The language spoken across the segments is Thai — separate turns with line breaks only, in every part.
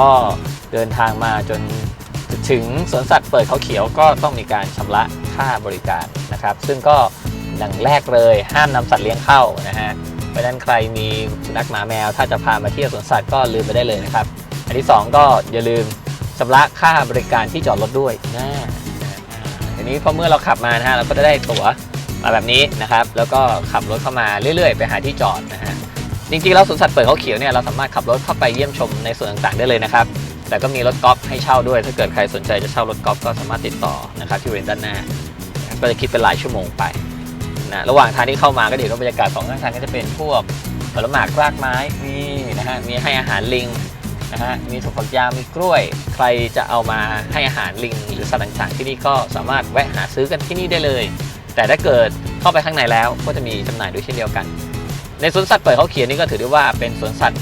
ก็เดินทางมาจนถึงสวนสัตว์เปิดเขาเขียวก็ต้องมีการชำระค่าบริการนะครับ ซึ่งก็ดังแรกเลยห้ามนำสัตว์เลี้ยงเข้านะฮะเพราะนั้นใครมีสุนัขหมาแมว ถ้าจะพามาเที่ยวสวนสัตว์ก็ลืมไปได้เลยนะครับ อันที่สองก็อย่าลืมชำระค่าบริการที่จอดรถด้วยนะทีนี้พอเมื่อเราขับมานะฮะเราก็จะได้ตั๋วมาแบบนี้นะครับ แล้วก็ขับรถเข้ามาเรื่อยๆ ไปหาที่จอดนะฮะ จริงๆแล้วสวนสัตว์เปิดเขาเขียวเนี่ยเราสามารถขับรถเข้าไปเยี่ยมชมในส่วนต่างๆได้เลยนะครับแต่ก็มีรถกอล์ฟให้เช่าด้วย ถ้าเกิดใครสนใจจะเช่ารถกอล์ฟก็สามารถติดต่อนะครับที่บริเวณด้านหน้า ก็จะคิดเป็นรายชั่วโมงไปนะระหว่างทางที่เข้ามาก็เดี๋ยวบรรยากาศสองข้างทางก็จะเป็นพวกผลไม้รากไม้นี่นะฮะมีให้อาหารลิงนะฮะมีถั่วฝักยาวมีกล้วย ใครจะเอามาให้อาหารลิง หรือสัตว์ต่างๆที่นี่ก็สามารถแวะหาซื้อกันที่นี่ได้เลย แต่ถ้าเกิดเข้าไปข้างในแล้วก็จะมีจำหน่ายด้วยเช่นเดียวกัน ในสวนสัตว์เปิดเขาเขียนนี่ก็ถือได้ว่าเป็นสวนสัตว์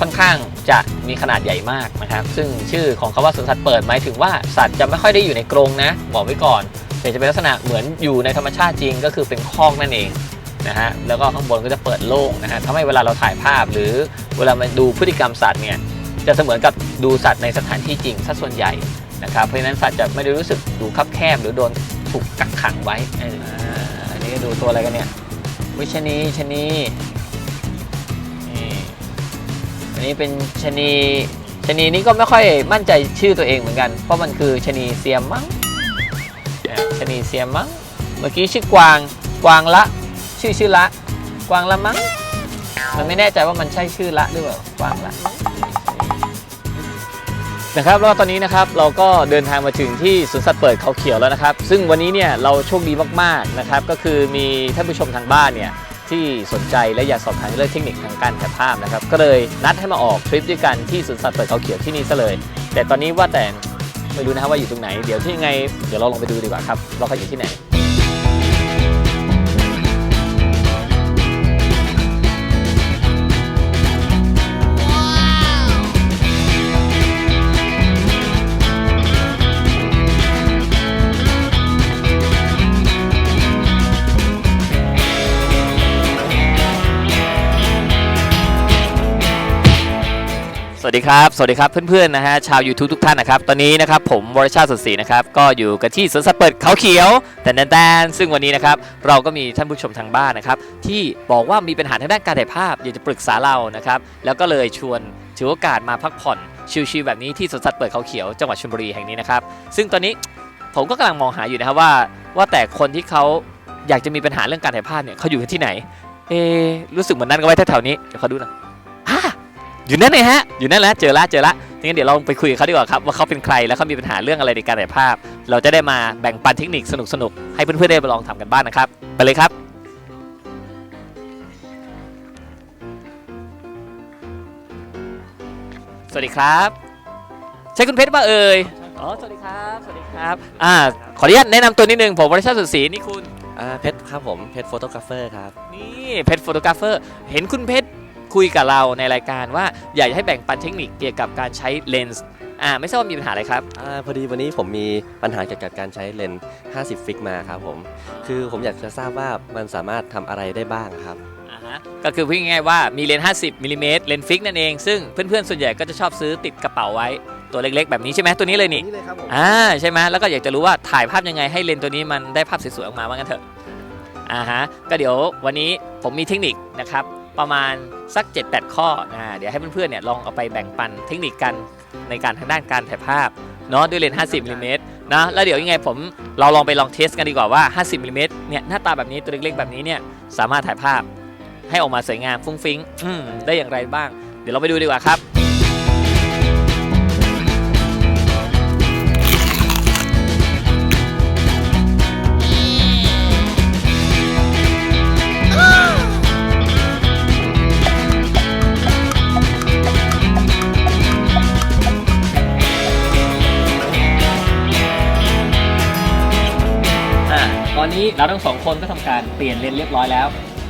ค่อนข้างจะมีขนาดใหญ่มากนะครับ ซึ่งชื่อของคาว่าสวนสัตว์เปิดหมายถึงว่าสัตว์จะไม่ค่อยได้อยู่ในกรงนะบอกไว้ก่อนแต่จะเป็นลักษณะเหมือนอยู่ในธรรมชาติจริง ก็คือเป็นคอกนั่นเองนะฮะแล้วก็ข้างบนก็จะเปิดโล่งนะฮะทำให้เวลาเราถ่ายภาพหรือเวลามาดูพฤติกรรมสัตว์เนี่ยจะเสมือนกับดูสัตว์ในสถานที่จริงซะส่วนใหญ่นะครับเพราะฉะนั้นสัตว์จะไม่ได้รู้สึกดูคับแคบหรือโดนถูกกักขังไว้อันนี้ดูตัวอะไรกันเนี่ย วิชนีชนีนี่อันนี้เป็นชนีชนีนี้ก็ไม่ค่อยมั่นใจชื่อตัวเองเหมือนกัน เพราะมันคือชนีเซียมมั้งชนีเซียมมั้ง เมื่อกี้ชื่อกวาง กวางละ ชื่อชื่อละ กวางละมั้ง มันไม่แน่ใจว่ามันใช่ชื่อละหรือเปล่า กวางละ นะครับแล้วตอนนี้นะครับเราก็เดินทางมาถึงที่สวนสัตว์เปิดเขาเขียวแล้วนะครับ ซึ่งวันนี้เนี่ยเราโชคดีมากๆนะครับก็คือมีท่านผู้ชมทางบ้านเนี่ยที่สนใจและอยากสอบถามเรื่องเทคนิคทางการถ่ายภาพนะครับก็เลยนัดให้มาออกทริปด้วยกันที่สวนสัตว์เปิดเขาเขียวที่นี่ซะเลย แต่ตอนนี้ว่าแต่ไม่รู้นะครับว่าอยู่ตรงไหน เดี๋ยวที่ยังไงเดี๋ยวเราลองไปดูดีกว่าครับว่าเขาอยู่ที่ไหน สวัสดีครับ สวัสดีครับเพื่อนๆนะฮะชาว YouTube ทุกท่านนะครับ ตอนนี้นะครับผมวรชาติสุดศรีนะครับ ก็อยู่กันที่สวนสัตว์เปิดเขาเขียวแต่แตนซึ่งวันนี้นะครับเราก็มีท่านผู้ชมทางบ้านนะครับ ที่บอกว่ามีปัญหาทางด้านการถ่ายภาพอยากจะปรึกษาเรานะครับ แล้วก็เลยชวนถือโอกาสมาพักผ่อนชิลๆแบบนี้ที่สวนสัตว์เปิดเขาเขียวจังหวัดชลบุรีแห่งนี้นะครับ ซึ่งตอนนี้ผมก็กำลังมองหาอยู่นะครับว่า ว่าแต่คนที่เขาอยากจะมีปัญหาเรื่องการถ่ายภาพเนี่ยเขาอยู่กันที่ไหน เอรู้สึกเหมือนนั่นก็ไว้แถวๆนี้เดี๋ยวเขาดูหน่อย อยู่นั่นเลยฮะ อยู่นั่นแหละเจอละเจอละงั้นเดี๋ยวเราไปคุยกับเขาดีกว่าครับว่าเขาเป็นใครแล้วเขามีปัญหาเรื่องอะไรในการถ่ายภาพ เราจะได้มาแบ่งปันเทคนิคสนุกๆให้เพื่อนๆได้ไปลองทำกันบ้างนะครับ ไปเลยครับสวัสดีครับ ใช่คุณเพชรป่ะเอ่ยอ๋อสวัสดีครับสวัสดีครับอ่าขออนุญาตแนะนำตัวนิดนึงผมวรชาติสุดศรีนี่คุณ
อ่าเพชรครับผมเพชรโฟโตกราฟเฟอร์ครับ
นี่เพชรโฟโตกราฟเฟอร์เห็นคุณเพชร คุยกับเราในรายการว่าอยากจะให้แบ่งปันเทคนิคเกี่ยวกับการใช้เลนส์อ่าไม่ทราบว่ามีปัญหาอะไรครับ
อ่าพอดีวันนี้ผมมีปัญหาเกี่ยวกับการใช้เลนส์ 50 ฟิกมาครับผม คือผมอยากจะทราบว่ามันสามารถทำอะไรได้บ้างครับ
อ่าฮะก็คือพูดง่ายๆว่ามีเลนส์ 50มิลลิเมตรเลนส์ฟิกนั่นเอง ซึ่งเพื่อนๆ ส่วนใหญ่ก็จะชอบซื้อติดกระเป๋าไว้ตัวเล็กๆ แบบนี้ใช่ไหมตัวนี้เลยนี่
นี่เลยครับผม
อ่าใช่ไหมแล้วก็อยากจะรู้ว่าถ่ายภาพยังไงให้เลนส์ตัวนี้มันได้ภาพสวยๆออกมาว่างั้นเถอะอ่าฮะก็เดี๋ยววันนี้ผมมีเทคนิคนะครับ ประมาณสัก 7-8 ข้ออ่าเดี๋ยวให้เพื่อนๆเนี่ยลองเอาไปแบ่งปันเทคนิคกันในการทางด้านการถ่ายภาพเนาะด้วยเลนส์50มิลลิเมตรนะแล้วเดี๋ยวยังไงผมเราลองไปลองเทสกันดีกว่าว่า 50มิลลิเมตรเนี่ยหน้าตาแบบนี้ตัวเล็กๆแบบนี้เนี่ยสามารถถ่ายภาพให้ออกมาสวยงามฟุ้งฟิ้งอืมได้อย่างไรบ้าง เดี๋ยวเราไปดูดีกว่าครับ นอนนี้เราทั้งสองคนก็ทำการเปลี่ยนเลนส์เรียบร้อยแล้ว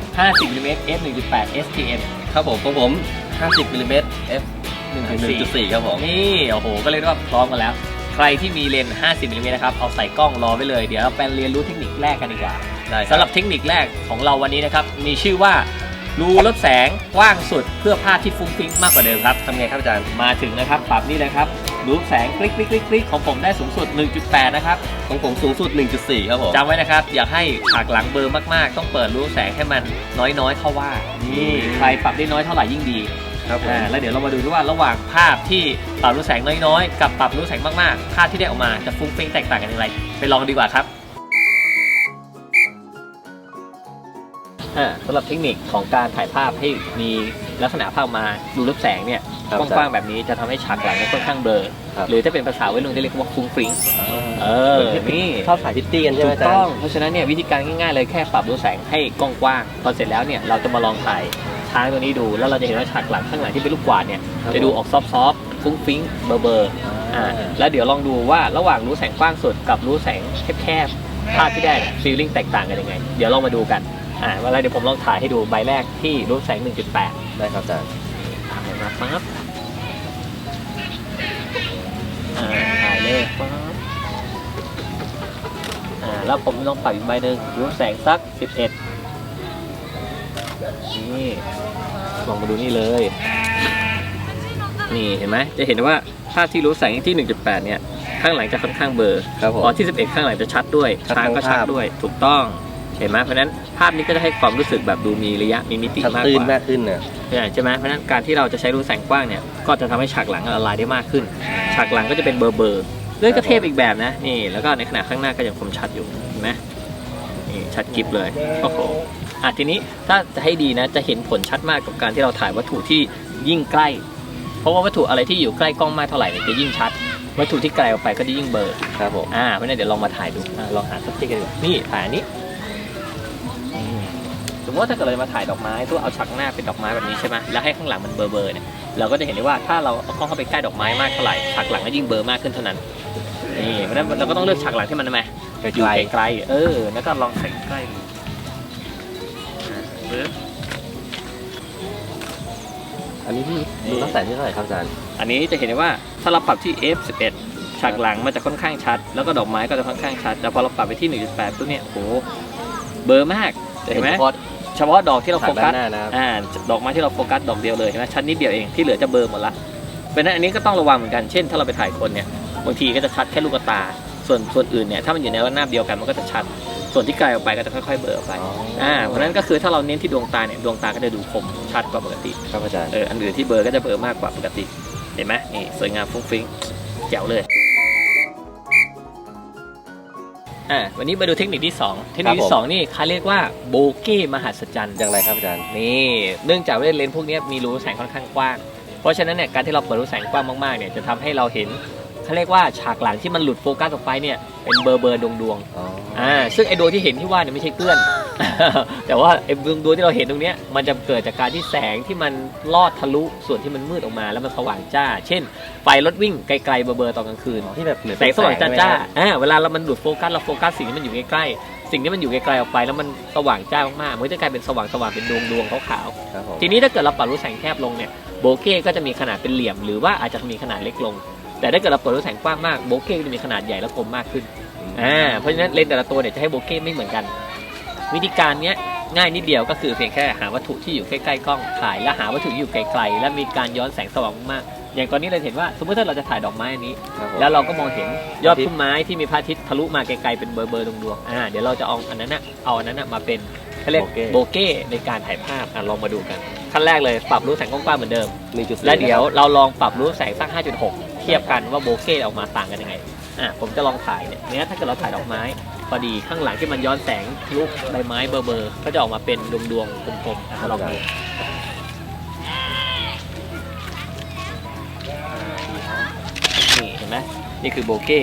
50มิลลิเมตร f 1.8 STM
ครับผมของผม 50มิลลิเมตร f 1.4ครับผม
นี่โอ้โห ก็เลยกได้ว่าพร้อมกันแล้ว ใครที่มีเลนส์50มิลลิเมตรนะครับ เอาใส่กล้องรอไว้เลย เดี๋ยวเราไปเรียนรู้เทคนิคแรกกันดีกว่า
ได้
สำหรับเทคนิคแรกของเราวันนี้นะครับ มีชื่อว่ารูลดแสงกว้างสุดเพื่อภาพที่ฟุ้งฟิ้งมากกว่าเดิมครับ
ทำไงครับอาจารย์
มาถึงนะครับปรับนี่เลยครับ รูแสงคลิกคลิกคลิกคลิกของผมได้สูงสุด 1.8 นะครับ
ของผมสูงสุด 1.4 ครับผม
จำไว้นะครับ อยากให้ฉากหลังเบลอร์มากๆ ต้องเปิดรูแสงให้มันน้อยๆ เข้าว่า นี่ใครปรับได้น้อยเท่าไหร่ยิ่งดี
ครับผม
แล้วเดี๋ยวเรามาดูด้วยว่าระหว่างภาพที่ปรับรูแสงน้อยๆ กับปรับรูแสงมากๆ ภาพที่ได้ออกมาจะฟุ้งฟิ้งแตกต่างกันอย่างไร ไปลองดีกว่าครับ สำหรับเทคนิคของการถ่ายภาพให้มีลักษณะภาพมาดูรูปแสงเนี่ย
ครับ
กว้างๆแบบนี้จะทำให้ฉากหลังเนี่ยค่อนข้างเบลอ
ครับ
หรือถ้าเป็นภาษาวัยรุ่นจะเรียกว่าฟุ้งฟริ้งเออนี่
ชอบถ่ายพิตตี้กันใช่ไหม
ถู
อากจาร
ต้อง
ย์
เพราะฉะนั้นเนี่ยวิธีการง่ายๆเลยแค่ปรับรูแสงให้กว้างๆพอเสร็จแล้วเนี่ยเราจะมาลองถ่ายช้างตัวนี้ดูแล้วเราจะเห็นว่าฉากหลังข้างหลังที่เป็นลูกกวาดเนี่ย
ครับ
จะดูออกซอฟต์ๆฟุ้งฟิ้งเบอร์เบอร์ๆอ่าแล้วเดี๋ยวลองดูว่าระหว่างรูแสงกว้างสุดกับรูแสงแคบๆภาพที่ได้ฟีลลิ่งแตกต่างกันยังไง เดี๋ยวลองมาดูกัน อ่าเวลาเดี๋ยวผมลองถ่ายให้ดูใบแรกที่รูแสง 1.8
ได้ครับอาจารย์
ถ่ายมาปั๊บอ่าถ่ายเลยปั๊บอ่าแล้วผมลองปรับอีกใบหนึ่งรูแสงสัก 11 นี่ลองมาดูนี่เลย นี่เห็นไหมจะเห็นว่าภาพที่รู้แสงที่ 1.8 เนี่ย ข้างหลังจะค่อนข้างเบลอร์
ครับผม
พอที่ 11 ข้างหลังจะชัดด้วย
ชัด
ช้างก็
ทั้ง
ชัด
ภาพ
ด้วย ถูกต้อง เห็นไหมเพราะฉะนั้นภาพนี้ก็จะให้ความรู้สึกแบบดูมีระยะมีมิติ
ชัด
มาก
ตื้
ก
น
ว่า
มากขึ้นนะ
ใช่ไหมเพราะฉะนั้นการที่เราจะใช้รูแสงกว้างเนี่ยก็จะทำให้ฉากหลังละลายได้มากขึ้น ฉากหลังก็จะเป็นเบอร์เบอร์เลื่อยก็เทพอีกแบบนะนี่แล้วก็ในขณะข้างหน้าก็ยังคมชัดอยู่เห็นไหมนี่ชัดกริบเลยโอ้โหอะทีนี้ถ้าจะให้ดีนะจะเห็นผลชัดมากกับการที่เราถ่ายวัตถุที่ยิ่งใกล้ เพราะว่าวัตถุอะไรที่อยู่ใกล้กล้องมากเท่าไหร่เนี่ยจะยิ่งชัด วัตถุที่ไกลออกไปก็จะยิ่งเบลอ
ครับผม
อ่าเพราะฉะนั้นเดี๋ยวลองมาถ่ายดูอ่าลองหาสักที่กันดีกว่านี่ถ่ายอันนี้อืมส มมติว่าถ้าเกิดเรามาถ่ายดอกไม้ตัวเอาฉากหน้าเป็นดอกไม้แบบนี้ใช่ไหมแล้วให้ข้างหลังมันเบลอๆเนี่ยเราก็จะเห็นได้ว่าถ้าเราเอากล้องเข้าไปใกล้ดอกไม้มากเท่าไหร่ฉากหลังก็ยิ่งเบลอมากขึ้นเท่านั้นนี่เพราะฉะนั้นเราก็ต้องเลือกฉากหลังที่มันทำไมอยู่ไกลๆเออแล้วก็ลองใส่ใกล้ดูอ่าปึ๊บ
อันนี้ที่ดูตั้งแต่ที่เท่าไหร่ครับอาจารย์
อันนี้จะเห็นได้ว่าถ้าเราปรับที่ f11 ฉากหลังมันจะค่อนข้างชัด แล้วก็ดอกไม้ก็จะค่อนข้างชัด แต่พอเราปรับไปที่ 1.8ปุ๊บเนี่ยโอ้โหเบลอร์มากเห็นไหม
เฉพาะ
เฉพาะดอกที่เรา
ฉา
โฟ
ก
กั
ด้า
ส
นหน้านะครับ
อ่าดอกไม้ที่เราโฟกัสดอกเดียวเลยเห็นไหมชัดนิดเดียวเองที่เหลือจะเบลอร์หมดละเพราะฉะนั้นอันนี้ก็ต้องระวังเหมือนกันเช่น ถ้าเราไปถ่ายคนเนี่ยบางทีก็จะชัดแค่ลูกตา ส่วนส่วนอื่นเนี่ยถ้ามันอยู่ในระนาบเดียวกันมันก็จะชัดส่วนที่ไกลออกไปก็จะค่อยๆเบลอออกไปอ่าเพราะฉะนั้นก็คือถ้าเราเน้นที่ดวงตาเนี่ยดวงตาก็จะดูคมชัดกว่าปกติ
ครับอาจารย์
เอออันอื่นที่เบลอร์ก็จะเบลอร์มากกว่าปกติเห็นไหมนี่สวยงามฟุ้งฟิ้งแจ๋วเลย อ่าวันนี้มาดูเทคนิคที่ 2 เทคนิคที่ 2 นี่เขาเรียกว่าโบเก้มหัศจรรย์
อย่างไรครับอาจารย์
นี่เนื่องจากว่าเลนส์พวกนี้มีรูแสงค่อนข้างกว้าง เพราะฉะนั้นเนี่ยการที่เราเปิดรูแสงกว้างมากๆเนี่ยจะทำให้เราเห็นเขาเรียกว่าฉากหลังที่มันหลุดโฟกัสออกไปเนี่ยเป็นเบอร์เบอร์ดวงดวงๆ
อ๋อ
อ่าซึ่งไอดวงที่เห็นที่ว่าเนี่ยไม่ใช่เกลื่อน แต่ว่าไอดวงดวงที่เราเห็นตรงเนี้ยมันจะเกิดจากการที่แสงที่มันลอดทะลุส่วนที่มันมืดออกมาแล้วมันสว่างจ้า เช่น ไฟรถวิ่งไกลๆเบลอๆตอนกลางคืน
ที่แบบเหมือน
แสงสว่างจ้า
ใช่ไหม
จ้า
ครับ
อ่าเวลาเรามันดูดโฟกัสเราโฟกัสสิ่งที่มันอยู่ใกล้ๆสิ่งที่มันอยู่ไกลๆออกไปแล้วมันสว่างจ้ามากๆมันก็จะกลายเป็นสว่างสว่างๆเป็นดวงดวงๆขาว
ครับผม
ๆทีนี้ถ้าเกิดเราปรับรูแสงแคบลงเนี่ยโบเก้ก็จะมีขนาดเป็นเหลี่ยม หรือว่าอาจจะมีขนาดเล็กลง แต่ถ้าเกิดเราเปิดรูแสงกว้างมากโบเก้ก็จะมีขนาดใหญ่และคมมากขึ้นอ่าเพราะฉะนั้นเลนส์แต่ละตัวเนี่ยจะให้โบเก้ไม่เหมือนกัน วิธีการเนี้ยง่ายนิดเดียวก็คือเพียงแค่หาวัตถุที่อยู่ใกล้ๆกล้องถ่ายแล้วหาวัตถุที่อยู่ไกลๆและมีการย้อนแสงสว่างมากๆอย่างตอนนี้เราเห็นว่าสมมติถ้าเราจะถ่ายดอกไม้อันนี้
ครับผม
แล้วเราก็มองเห็นยอดพุ่มไม้ที่มีพระอาทิตย์ทะลุมาไกลๆเป็นเบอร์เบอร์ๆดวงๆอ่าเดี๋ยวเราจะเอาอันนั้นนะเอาอันนั้นนะมาเป็นเขาเรียกโบเก้ในการถ่ายภาพอะลองมาดูกันขั้นแรกเลยปรับรูแสงกว้างๆเหมือนเดิม
หนึ่งจุดสี่
และเดี๋ยวเราลองปรับรูแสงสัก 5.6 เทียบกันว่าโบเก้ออกมาต่างกันยังไง อะผมจะลองถ่ายเนี่ยเนี้ยถ้าเกิดเราถ่ายดอกไม้พ อดีข้างหลังที่มันย้อนแสงทะลุใบไม้เบอร์เบอร์ก็จะออกมาเป็นดวงดวงๆกลมๆอะลองดูนี่เห็นไหมนี่คือโบเก้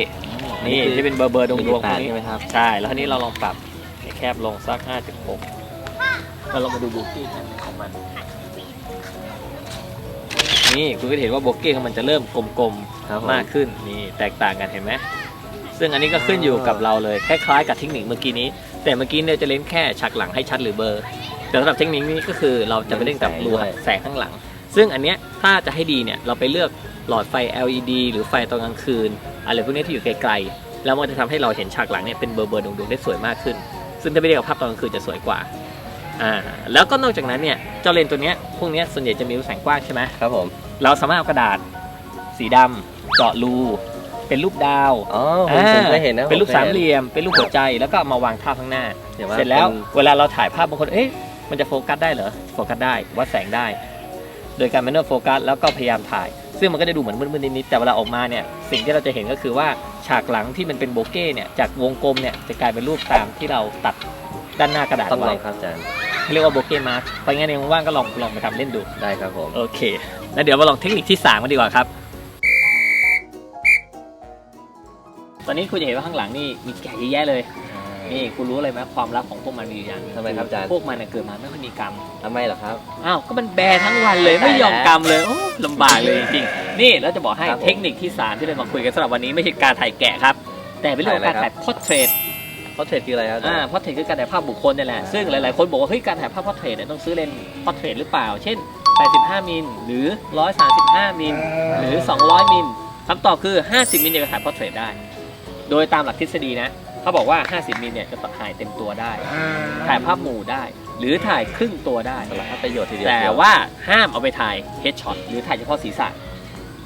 นี่ที่เป็นเบอร์เบอร์ดวงดวง
แป
ตร
ด
งนี้
ใช่ไหมครับ
ใช่แล้วทีนี้เราลองปรับให้แคบลงสัก 5.6 แล้วเรามาดูโบเก้กันของมันนี่คุณก็เห็นว่าโบเก้ของมันจะเริ่มกลม
ครับผม
ๆมากขึ้นนี่แตกต่างกันเห็นไหม ซึ่งอันนี้ก็ขึ้นอยู่กับเราเลยคล้ายๆกับเทคนิคเมื่อกี้นี้ แต่เมื่อกี้เนี่ยจะเล่นแค่ฉากหลังให้ชัดหรือเบลอร์แต่สำหรับเทคนิคนี้ก็คือเราจะไปเล่นกับรูแสงข้างหลัง ซึ่งอันเนี้ยถ้าจะให้ดีเนี่ยเราไปเลือกหลอดไฟ LED หรือไฟตอนกลางคืนอะไรพวกนี้ที่อยู่ไกลๆแล้วมันจะทำให้เราเห็นฉากหลังเนี่ยเป็นเบลอๆดวงๆได้สวยมากขึ้น ซึ่งถ้าไปเล่นกับภาพตอนกลางคืนจะสวยกว่าอ่าแล้วก็นอกจากนั้นเนี่ยเจ้าเลนส์ตัวเนี้ยพวกเนี้ยส่วนใหญ่จะมีรูแสงกว้างใช่ไหม
ครับผม
เราสามารถเอากระดาษสีดำเจาะรู เป็นรูปดาว
อ๋อผมผมเคยเห็นนะ
เป็นรูป
ผค
สาม
ห็
เหลี่ยม เป็นรูปหัวใจแล้วก็เอามาวางทับข้างหน้า
ห็นว่า
เสร็จแล้ว
ป็น
เวลาเราถ่ายภาพบางคนเอ๊ะมันจะโฟกัสได้เหรอโฟกัสได้วัดแสงได้ โดยการแมนนวลโฟกัสแล้วก็พยายามถ่าย ซึ่งมันก็จะดูเหมือนมืดๆนิดๆแต่เวลาออกมาเนี่ยสิ่งที่เราจะเห็นก็คือว่าฉากหลังที่มันเป็นโบเก้เนี่ยจากวงกลมเนี่ยจะกลายเป็นรูปตามที่เราตัดด้านหน้ากระดาษ
ต้องล
ไว้
องครับอาจารย์
เรียกว่าโบเก้มาร์กไปงั้นเองว่างๆก็ลองลองไปทำเล่นดู
ได้ครับผม
โอเค แล้วเดี๋ยวมาลองเทคนิคที่ 3 กันดีกว่าครับ ตอนนี้คุณจะเห็นว่าข้างหลังนี่มีแกะเยอะแยะเลย นี่คุณรู้เลยไหมความลับของพวกมันมีอยู่อย่างหนึ่ง
ทำไมครับอาจารย์
พวกมันน่ะเกิดมาไม่ค่อยมีกรรม
ทำไมเหรอครับ
อ้าว ก็มันแบร์ทั้งวันเลย
ตายแล้ว
ไม่ยอมกรรมเลยโอ้ลำบากเลยจริงๆนี่แล้วจะบอกให้
ครับผม
เทคนิคที่ 3 ที่เรามาคุยกันสำหรับวันนี้ไม่ใช่การถ่ายแกะครับ แต่เป็นเรื่องของการ
ถ่า
ถ่ายย
อะไรครับ
พอร์เทรต
เพราะเทรดคืออะไรครับอาจา
อ่าร
ย์
พอร์เทรตคือการถ่ายภาพบุคคลนี่แหละซึ่งหลายๆคนบอกว่าเฮ้ยการถ่ายภาพพอร์เทรตเนี่ยต้องซื้อเลนส์พอร์เทรตหรือเปล่า เช่น 85 มิลหรือ 135 มิลหรือ 200 มิลคำตอบคือ 50 มิลจะถ่ายพอร์เทรตได้ โดยตามหลักทฤษฎีนะเขาบอกว่า 50มิลเนี่ยจะถ่ายเต็มตัวได้ ถ่ายภาพหมู่ได้ หรือถ่ายครึ่งตัวได้
สารพัดประโยชน์ทีเดียว
แต่ว่าห้ามเอาไปถ่ายเฮดช็อตหรือถ่ายเฉพาะศีรษะ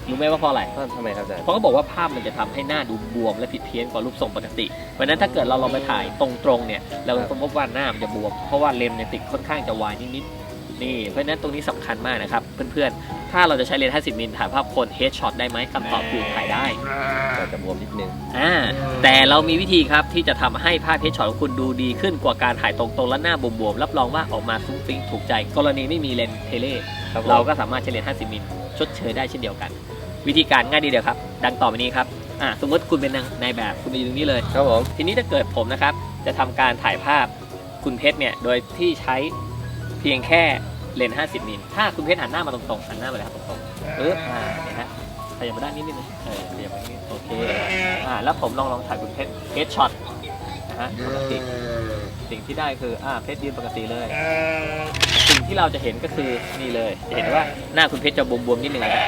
รู้ไหมว่าเพราะอะไร
ทำไมครับอาจารย์
เพราะเขาบอกว่าภาพมันจะทำให้หน้าดูบวมและผิดเพี้ยนกว่ารูปทรงปกติเพราะฉะนั้นถ้าเกิดเราลองไปถ่ายตรงๆเนี่ยเราจะพบว่าหน้ามันจะบวม เพราะว่าเลนส์เนี่ยติดค่อนข้างจะวายนิดๆ นี่เพราะฉะนั้นตรงนี้สำคัญมากนะครับ เพื่อนๆ ถ้าเราจะใช้เลนส์50มิลถ่ายภาพคนเฮดช็อตได้ไหมคำตอบคือถ่ายได้
ก็จะบวมนิดนึง
อ่าแต่เรามีวิธีครับที่จะทำให้ภาพเฮดช็อตของคุณดูดีขึ้นกว่าการถ่ายตรงๆและหน้าบวมๆรับรองว่าออกมาฟุ้งฟิ้งถูกใจ กรณีไม่มีเลนส์เทเล
ครับผม
เราก็สามารถใช้เลนส์50มิลชดเชยได้เช่นเดียวกัน วิธีการง่ายดีเดียวครับ ดังต่อไปนี้ครับอ่าสมมติคุณเป็นนางนายแบบคุณมาอยู่ตรงนี้เลย
ครับผม
ทีนี้ถ้าเกิดผมนะครับจะทำการถ่ายภาพคุณเพชรเนี่ยโดยที่ใช้เพียงแค่เลนส์50มิลถ้าคุณเพชรหันหน้ามาตรงๆหันหน้ามาเลยครับตรงๆปึ๊บอ่าเนี่ยฮะขยับมาด้านนี้นิดนึงเออขยับมานิดนึงโอเคอ่าแล้วผมลองลองถ่ายคุณเพชรเฮดช็อตนะฮะปกติสิ่งที่ได้คืออ่าเพชรยืนปกติเลย สิ่งที่เราจะเห็นก็คือนี่เลยจะเห็นว่าหน้าคุณเพชรจะบวมๆนิดนึงนะครับ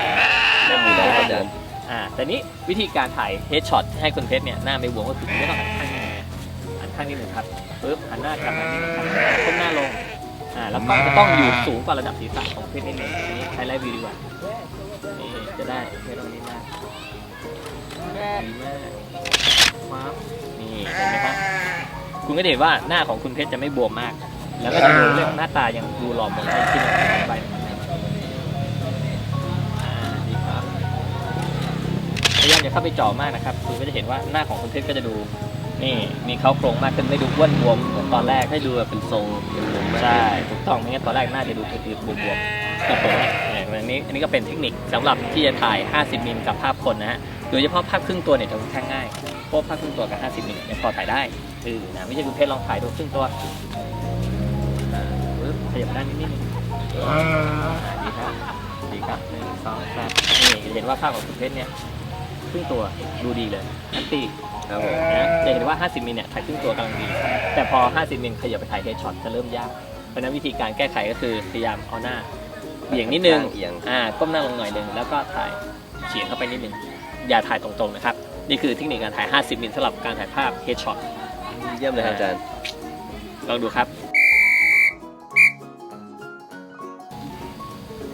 หน้าบวม
ได้
ๆ
ครับอาจารย์
อ่าแต่นี้วิธีการถ่ายเฮดช็อตให้คุณเพชรเนี่ยหน้าไม่บวมก็คือคุณไม่ต้องหันข้างนี้นะหันข้างนี้หนึ่งครับปึ๊บหันหน้ากลับมานี่นะครับก้มหน้าลง อ่าแล้วก็จะต้องอยู่สูงกว่าระดับศีรษะของเพชรนิดนึงอันนี้ใช้ไลฟ์วิวดีกว่านี่จะได้ไม่ต้องนี้มากดีมากว้าวนี่เห็นไหมครับคุณก็เห็นว่าหน้าของคุณเพชรจะไม่บวมมาก แล้วก็จะดูเรื่องหน้าตายังดูหล่อมนขึ้นไปอ่าดีครับพยายามอย่าเข้าไปจ่อมากนะครับ คุณก็จะเห็นว่าหน้าของคุณเพชรก็จะดู นี่มีเขาโครงมากขึ้นไม่ดูอ้วนบวมเหมือนตอนแรก
ให้ดูแบบเป็นทรง
ใช่ถูกต้องไม่งั้นตอนแรกน้าจะดูอืดๆบวมๆครับผมเนี่ยอันนี้อันนี้ก็เป็นเทคนิคสำหรับที่จะถ่าย 50มิลกับภาพคนนะฮะโดยเฉพาะภาพครึ่งตัวเนี่ยจะค่อนข้างง่ายเพราะภาพครึ่งตัวกับ 50มิลเนี่ยพอถ่ายได้คือนะไม่ใช่คุณเพชรลองถ่ายดูครึ่งตัวอ่าปึ๊บขยับด้านนี้นิดนึงอ่าดีครับดีครับหนึ่งสองสามนี่จะเห็นว่าภาพของคุณเพชรเนี่ย ครึ่งตัวดูดีเลยอันตี
ครับผม
นะจะเห็นว่า 50มิลเนี่ยถ่ายครึ่งตัวกำลังดี แต่พอ 50มิลขยับไปถ่ายเฮดช็อตจะเริ่มยาก เพราะฉะนั้นวิธีการแก้ไขก็คือพยายามเอาหน้าเบี่ยงนิดนึง
ข้างเอียง
อ่าก้มหน้าลงหน่อยนึงแล้วก็ถ่ายเฉียงเข้าไปนิดนึงอย่าถ่ายตรงๆนะครับ นี่คือเทคนิคการถ่าย 50มิลสำหรับการถ่ายภาพเฮดช็อต
เยี่ยมเลยครับอาจารย์
ลองดูครับ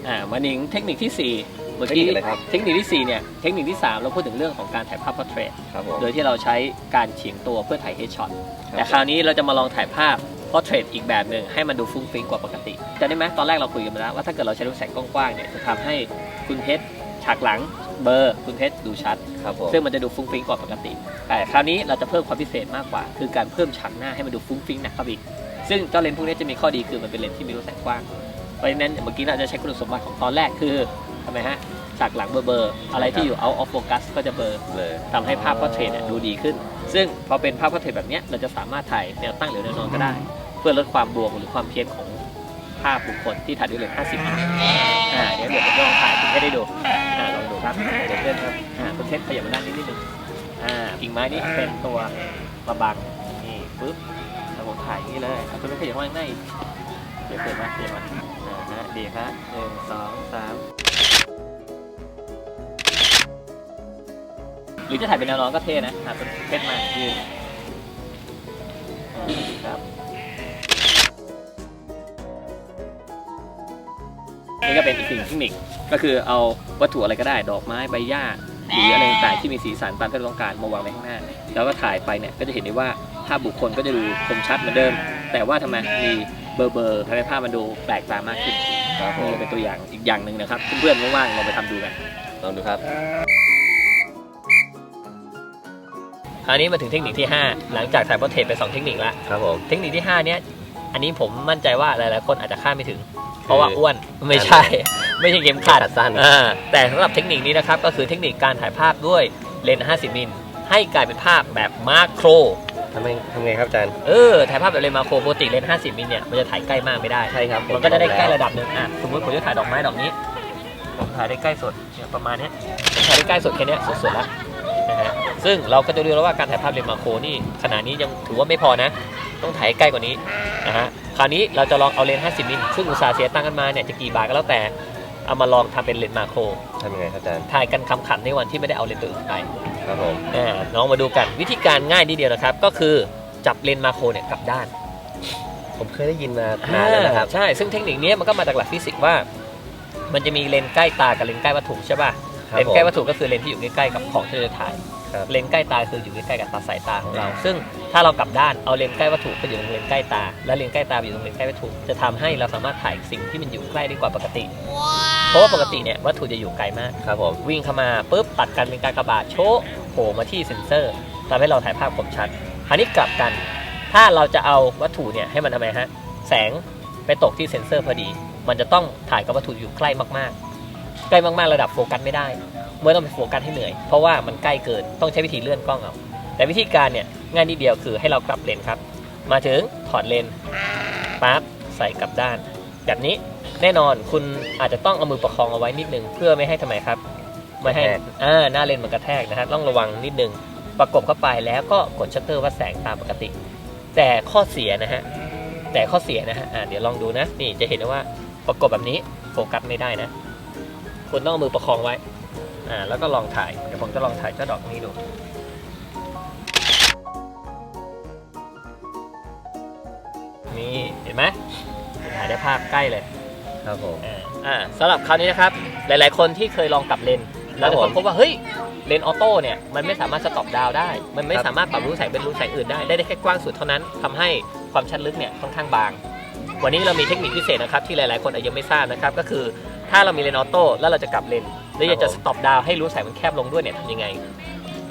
อ่ามาถึงเทคนิคที่ 4 เมื่อกี้
เทคนิคอะไรครับ
เทคนิคที่4เนี่ยเทคนิคที่ 3 เราพูดถึงเรื่องของการถ่ายภาพพอร์เทรต
ครับผม
โดยที่เราใช้การเฉียงตัวเพื่อถ่ายเฮดช็อต
ครับ
แต่คราวนี้เราจะมาลองถ่ายภาพพอร์เทรตอีกแบบหนึ่งให้มันดูฟุ้งฟิ้งกว่าปกติจะได้ไหมตอนแรกเราคุยกันไปแล้วว่าถ้าเกิดเราใช้รูปแสงกว้างๆเนี่ยจะทำให้คุณเพชรฉากหลังเบลอร์คุณเพชรดูชัด
ครับผม
ซึ่งมันจะดูฟุ้งฟิ้งกว่าปกติ แต่คราวนี้เราจะเพิ่มความพิเศษมากกว่า คือการเพิ่มฉากหน้าให้มันดูฟุ้งฟิ้งหนักเข้าไปอีก ซึ่งเจ้าเลนส์พวกนี้จะมีข้อดีคือมันเป็นเลนส์ที่มีรูแสงกว้าง เพราะฉะนั้นเมื่อกี้เราจะใช้คุณสมบัติของตอนแรกคือ ทำไมฮะฉากหลังเบลอๆอะไรที่อยู่ out of focus ก็จะเบลอ
เลย
ทำให้ภาพพอร์เทรตเนี่ยดูดีขึ้น ซึ่งพอเป็นภาพพอร์เทรตแบบเนี้ยเราจะสามารถถ่ายแนวตั้งหรือแนวนอนก็ได้ เพื่อลดความบวมหรือความเพี้ยนของภาพบุคคลที่ถ่ายด้วยเลนส์50มิลอ่าเดี๋ยวเดี๋ยวผมลองถ่ายคุณให้ได้ดูอ่าลองดูครับเดี๋ยวเพื่อนครับอ่าคุณเทสขยับมาด้านนี้นิดนึงอ่ากิ่งไม้นี่เป็นตัวมาบังนี่ปึ๊บครับผมถ่ายอย่างนี้เลยเอาคุณลูกขยับมาข้างในอีกเดี๋ยวเปลี่ยนมาเปลี่ยนมาอ่าฮะดีครับหนึ่งสองสาม หรือจะถ่ายเป็นแนวนอนก็เท่นะหาเป็นเพชรมายืนอ่าครับนี่ก็เป็นอีกหนึ่งเทคนิคก็คือเอาวัตถุอะไรก็ได้ดอกไม้ใบหญ้าหรืออะไรต่างๆที่มีสีสันตามที่เราต้องการมาวางไว้ข้างหน้า แล้วก็ถ่ายไปเนี่ยก็จะเห็นได้ว่าภาพบุคคลก็จะดูคมชัดเหมือนเดิม แต่ว่าทำไมมีเบอร์เบอร์ทำให้ภาพมันดูแปลกตามากขึ้น
ครับผ
นี่เป็นตัวอย่างอีกอย่างหนึ่งนะครับ เพื่อนๆว่างๆลองไปทำดูกัน
ลองดูครับ
คราวนี้มาถึงเทคนิคที่ 5 หลังจากถ่ายโปรเทรตไปสองเทคนิคแล้ว
ครับผม
เทคนิคที่ 5 เนี้ยอันนี้ผมมั่นใจว่าหลายๆคนอาจจะคาดไม่ถึง เพราะว่า
คือ
อ้วนไม่ใช่ ไม่ใช่เกมขัด
ขาดสั้น
อ่าแต่สำหรับเทคนิคนี้นะครับก็คือเทคนิคการถ่ายภาพด้วยเลนส์50 มิลให้กลายเป็นภาพแบบมาโคร
ทำไงทำไงครับอาจารย์
เออ ถ่ายภาพแบบเลนส์มาโครปกติเลนส์50 มิลเนี่ย มันจะถ่ายใกล้มากไม่ได้
ใช่ครับผ
มันก็จะได้ใกล้ระดับหนึ่งอะ สมมติผมจะถ่ายดอกไม้ดอกนี้ ผมถ่ายได้ใกล้สุดเนี่ยประมาณเนี้ยผมถ่ายได้ใกล้สุดแค่เนี้ยสุดๆแล้ว นะฮะซึ่งเราก็จะรู้แล้วว่าการถ่ายภาพเลนส์มาโครนี่ขนาดนี้ยังถือว่าไม่พอนะ ต้องถ่ายให้ใกล้กว่านี้นะฮะคราวนี้เราจะลองเอาเลนส์50มิลซึ่งอุตสาห์เสียตังค์กันมาเนี่ยจะกี่บาทก็แล้วแต่เอามาลองทำเป็นเลนส์มาโคร
ทำยังไงครับอาจารย์
ถ่ายกันคำขันในวันที่ไม่ได้เอาเลนส์ตัวอื่นไป
ครับผม
อ่าน้องมาดูกันวิธีการง่ายนิดเดียวนะครับ ก็คือจับเลนส์มาโครเนี่ยกลับด้าน
ผมเคยได้ยินมานานแล้วนะครับ
อ่าใช่ซึ่งเทคนิคนี้มันก็มาจากหลักฟิสิกส์ว่า มันจะมีเลนส์ใกล้ตากับเลนส์ใกล้วัตถุใช่ป่ะ
ครับ
เลนส์ใกล้วัตถุก็คือเลนส์ที่อยู่ใกล้ๆกับของที่เราจะถ่าย
ครับ
เลนส์ใกล้ตาคืออยู่ใกล้ๆกับตาสายตาของเรา ซึ่งถ้าเรากลับด้านเอาเลนส์ใกล้วัตถุไปอยู่ตรงเลนส์ใกล้ตา และเลนส์ใกล้ตาไปอยู่ตรงเลนส์ใกล้วัตถุ จะทำให้เราสามารถถ่ายสิ่งที่มันอยู่ใกล้ได้กว่าปกติ เพราะว่าปกติเนี่ยวัตถุจะอยู่ไกลมาก
ครับผม
วิ่งเข้ามาปุ๊บตัดกันเป็นการกระบาดโชะโผล่มาที่เซ็นเซอร์ทำให้เราถ่ายภาพคมชัดคราวนี้กลับกัน ถ้าเราจะเอาวัตถุเนี่ยให้มันทำไมฮะแสงไปตกที่เซ็นเซอร์พอดี มันจะต้องถ่ายกับวัตถุอยู่ใกล้มากๆ ใกล้มากๆระดับโฟกัสไม่ได้ เมื่อต้องไปโฟกัสให้เหนื่อย เพราะว่ามันใกล้เกินต้องใช้วิธีเลื่อนกล้องเอา แต่วิธีการเนี่ยง่ายนิดเดียวคือให้เรากลับเลนครับ มาถึงถอดเลนปั๊บใส่กลับด้าน แบบนี้แน่นอนคุณอาจจะต้องเอามือประคองเอาไว้นิดนึงเพื่อไม่ให้ทำไมครับไม่ให้
กระแทก
อ่าหน้าเลนมันกระแทกนะฮะต้องระวังนิดนึงประกบเข้าไปแล้วก็กดชัตเตอร์วัดแสงตามปกติ แต่ข้อเสียนะฮะแต่ข้อเสียนะฮะอ่าเดี๋ยวลองดูนะ นี่จะเห็นได้ว่าประกบแบบนี้โฟกัสไม่ได้นะ คุณต้องเอามือประคองไว้ อ่า แล้วก็ลองถ่าย เดี๋ยวผมจะลองถ่ายเจ้าดอกนี้ดู นี่ เห็นไหมถ่ายได้ภาพใกล้เลย
ครับผม
อ่าอ่าสำหรับคราวนี้นะครับ หลาย ๆ คนที่เคยลองกลับเลนแล้ว
ครับ
จะ
ผม
พบว่าเฮ้ยเลนออโต้เนี่ยมันไม่สามารถสต็อปดาวน์ได้ มันไม่
ครับ
สามารถปรับรู้แสงเป็นรู้แสงอื่นได้ได้ ได้แค่กว้างสุดเท่านั้นทำให้ความชัดลึกเนี่ยค่อนข้างบาง วันนี้เรามีเทคนิคพิเศษนะครับที่หลาย ๆ คนอาจจะยังไม่ทราบนะครับ ก็คือ ถ้าเรามีเลนออโต้แล้วเราจะกลับเลนแล้วอยากจะสต็อปดาวน์ให้รู้แสงมันแคบลงด้วยเนี่ยทำยังไง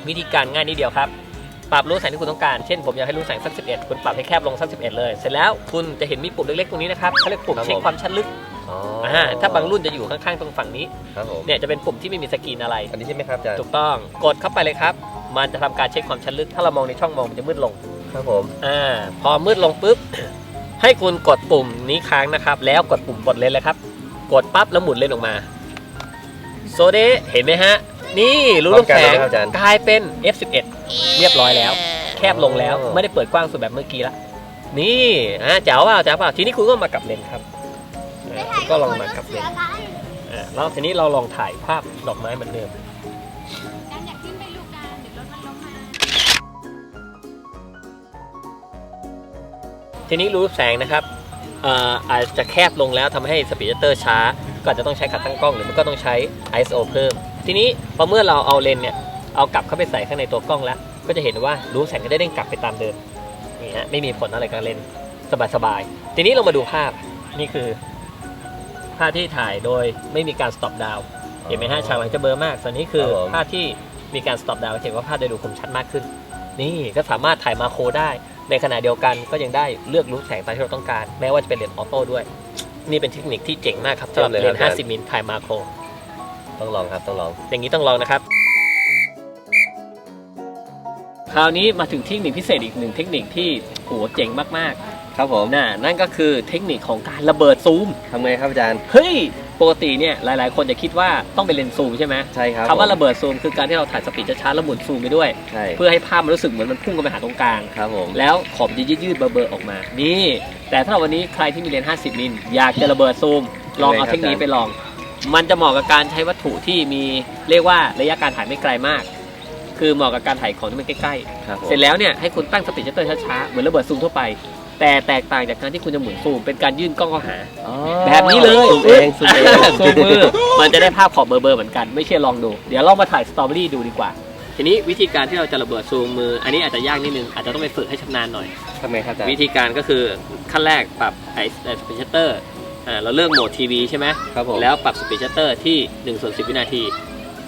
วิธีการง่ายนิดเดียวครับ ปรับรู้แสงที่คุณต้องการ เช่นผมอยากให้รู้แสงสัก 11 คุณปรับให้แคบลงสัก 11 เลย เสร็จแล้วคุณจะเห็นมีปุ่มเล็กๆตรงนี้นะครับเขาเรียกปุ่ม
ครับผม
เช็คความชัดลึก
อ๋อ
อ่าถ้าบางรุ่นจะอยู่ข้างๆตรงฝั่งนี้
ครับผม
เนี่ยจะเป็นปุ่มที่ไม่มีสกรีนอะไร
อันนี้ใช่ไหมครับอาจารย์
ถูกต้องกดเข้าไปเลยครับ มันจะทำการเช็คความชัดลึก ถ้าเรามองในช่องมองมันจะมืดลง
ครับผม
อ่าพอมืดลงปุ๊บให้คุณกดปุ่มนี้ค้างนะครับ แล้วกดปุ่มกดเลนเลยครับ กดปั๊บแล้วหมุนเลนออกมา โซเดเห็นไหมฮะ นี่รู้ลูกแสง
พร้อมกันเลยไหมครับอาจารย์
กลายเป็น F11 เรียบร้อยแล้ว แคบลงแล้ว
อ๋อ
ไม่ได้เปิดกว้างสุดแบบเมื่อกี้ละนี่อ่าเจ๋วเปล่าเจ๋วเปล่าทีนี้คุณก็มากลับเลนครับอ่าคุณก็ลองมากลับเลนอ่าแล้วทีนี้เราลองถ่ายภาพดอกไม้เหมือนเดิม
การอยากขึ้นไปลูกการเดี๋ยวรถมันล้มมา
ทีนี้รูปแสงนะครับเอาจจะแคบลงแล้วทำให้สปีดเตอร์ช้า ก็จะต้องใช้ขาตั้งกล้องหรือมันก็ต้องใช้ ISO เพิ่ม ทีนี้พอเมื่อเราเอาเลนเนี่ยเอากลับเข้าไปใส่ข้างในตัวกล้องแล้ว ก็จะเห็นว่ารูปแสงก็ได้เด้งกลับไปตามเดิมนี่ฮะไม่มีผลอะไรกับเลนส์สบายๆทีนี้เรามาดูภาพนี่คือ ภาพที่ถ่ายโดยไม่มีการ stop down เห็นไหมฮะฉากหลังจะเบลอมากส่วนนี้คือภาพที่มีการ stop down จะเห็นว่าภาพจะดูคมชัดมากขึ้น นี่ก็สามารถถ่ายมาโครได้ ในขณะเดียวกันก็ยังได้เลือกรูปแสงตามที่เราต้องการ แม้ว่าจะเป็นเลนส์ออโต้ด้วย นี่เป็นเทคนิคที่เจ๋งมากครับสำหรับ
เยี่ยม
เล
เลย
น
ครับ
ส์50มิลถ่ายมาโคร
ต้องลองครับต้องลอง
อย่างนี้ต้องลองนะครับ คราวนี้มาถึงเทคนิคพิเศษอีกหนึ่งเทคนิคที่โหเจ๋งมาก
ครับผม
ๆน่ะนั่นก็คือเทคนิคของการระเบิดซูม
ทำไงครับอาจารย์
เฮ้ย ปปกติเนี่ยหลาย ๆ คนจะคิดว่าต้องเป็นเลนส์ซูมใช่ไหม
ใช่ครับ
คำว่าระเบิดซูมคือการที่เราถ่ายสปีดช้าๆแล้วหมุนซูมไปด้วย
ใช่
เพื่อให้ภาพมันรู้สึกเหมือนมันพุ่งเข้าไปหาตรงกลาง
ครับผม
แล้วขอบจะยืดๆเบอร์ๆออกมา นี่ แต่ถ้าวันนี้ใครที่มีเลนส์50มิลอยากจะระเบิดซูม ลองเอาเทคนิคไปลอง มันจะเหมาะกับการใช้วัตถุที่มีเรียกว่าระยะการถ่ายไม่ไกลมาก คือเหมาะกับการถ่ายของที่มันใกล้
ครับผม
ๆเสร็จแล้วเนี่ยให้คุณตั้งสปีดชัตเตอร์ช้าๆเหมือนระเบิดซูมทั่วไป แต่แตกต่างจากการที่คุณจะหมุนซูมเป็นการยื่นกล้องเข้าหา แบบนี้เลย
ซูมเองซูมเอง
ซูมมือมันจะได้ภาพขอบเบอร์ๆเหมือนกัน ไม่เชื่อลองดู เดี๋ยวลองมาถ่ายสตรอเบอรี่ดูดีกว่า ทีนี้วิธีการที่เราจะระเบิดซูมมือ อันนี้อาจจะยากนิดนึง อาจจะต้องไปฝึกให้ชำนาญหน่อย
ทำไมครับอาจารย์
วิธีการก็คือขั้นแรกปรับไอสปีดชัตเตอร์อ่าเราเลือกโหมดทีวีใช่ไหม
ครับผม
แล้วปรับสปีดชัตเตอร์ที่1ส่วน10 วินาที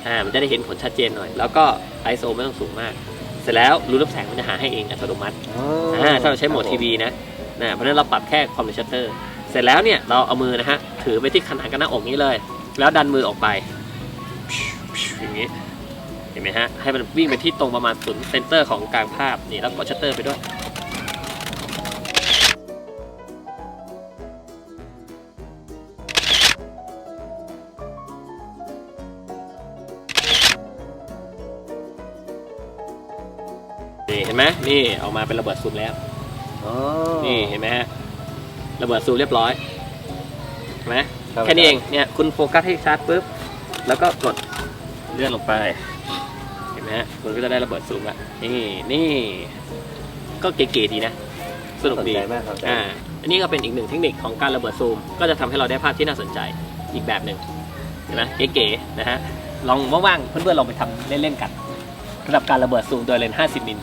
อ่ามันจะได้เห็นผลชัดเจนหน่อย แล้วก็ไอโซไม่ต้องสูงมาก เสร็จแล้วรูรับแสงมันจะหาให้เองอัตโนมัติอ่าถ้าเราใช้โหมดทีวีนะนะเพราะฉะนั้นเราปรับแค่ความเร็วชัตเตอร์ เสร็จแล้วเนี่ยเราเอามือนะฮะถือไปที่ขนาดกันหน้าอกนี้เลย แล้วดันมือออกไปอย่างนี้เห็นไหมฮะให้มันวิ่งไปที่ตรงประมาณศูนย์เซนเตอร์ของกลางภาพนี่แล้วกดชัตเตอร์ไปด้วย นี่เห็นไหมนี่ออกมาเป็นระเบิดซูมแล้ว
อ๋อ
นี่เห็นไหมฮะระเบิดซูมเรียบร้อยเห็นไหม
รับ
แค่นี้เองเนี่ยคุณโฟกัสให้ชัดปุ๊บแล้วก็กดเลื่อนลงไปเห็นไหมฮะคุณก็จะได้ระเบิดซูมละนี่นี่ก็เก๋ๆดีนะสนุก
สน
ดี
ใจมากครับอาจาร
อ่า
ย์
อันนี้ก็เป็นอีกหนึ่งเทคนิคของการระเบิดซูม ก็จะทำให้เราได้ภาพที่น่าสนใจอีกแบบหนึ่งเห็นไหมเก๋ๆนะฮะลองว่างๆเพื่อนๆลองไปทำเล่นๆกันสำหรับการระเบิดซูมโดยเลนส์50มิล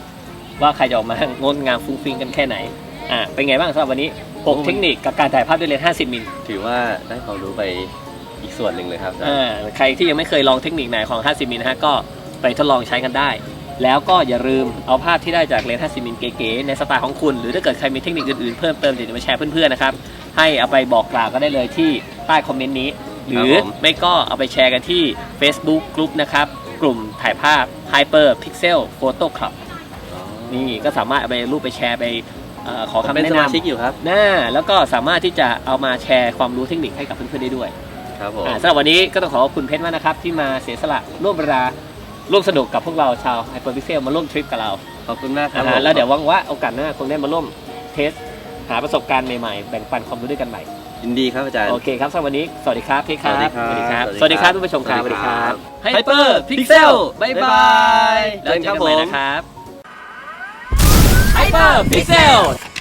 ว่าใครจะออกมางดงามฟุ้งฟิ้งกันแค่ไหนอ่าเป็นไงบ้างสำหรับวันนี้หกเทคนิคกับการถ่ายภาพด้วยเลนส์50มิล
ถือว่าได้ความรู้ไปอีกส่วนหนึ่งเลยครับอาจารย์
อ่าใครที่ยังไม่เคยลองเทคนิคไหนของ 50มิลนะฮะก็ไปทดลองใช้กันได้ แล้วก็อย่าลืมเอาภาพที่ได้จากเลนส์50มิลเก๋ๆในสไตล์ของคุณ หรือถ้าเกิดใครมีเทคนิคอื่นๆเพิ่มเติมเดี๋ยวจะมาแชร์เพื่อนๆนะครับให้เอาไปบอกกล่าวก็ได้เลยที่ใต้คอมเมนต์นี้ หรือไม่ก็เอาไปแชร์กันที่ Facebook กลุ่มนะครับกลุ่มถ่ายภาพ Hyper Pixel Photo Club นี่ก็สามารถเอาไปรูปไปแชร์ไปเอ่อขอ
ผม
คำ
เป็น
แนะ
ส
น
มาชิกอยู่ครับำ
น่าแล้วก็สามารถที่จะเอามาแชร์ความรู้เทคนิคให้กับเพื่อนๆได้ด้วย
ครับผม
อ่าสำหรับวันนี้ก็ต้องขอขอบคุณเพชรมากนะครับ ที่มาเสียสละร่วมเวลาร่วมสนุกกับพวกเราชาวไฮเปอร์พิเซลมาร่วมทริปกับเรา
ขอบคุณมากครั
อ่า
บ
ฮะ
ผม
แล้วเดี๋ยวหวังว่าโอกาสหน้าคงได้มาร่วมเทส หาประสบการณ์ใหม่ๆ แบ่งปันความรู้ด้วยกันใหม่
ยินดีครับอาจารย์
โอเคครับสำหรับวันนี้ สวัสดีครับพี่ครับ
สวัสดีครับ
สวัสดีครับท่านผู้ชมครับสวัสดีครับ
Hyper Pixel บ๊ายบาย
แล้วเจอกันใหม่
เจอกันครับ ผม
นะค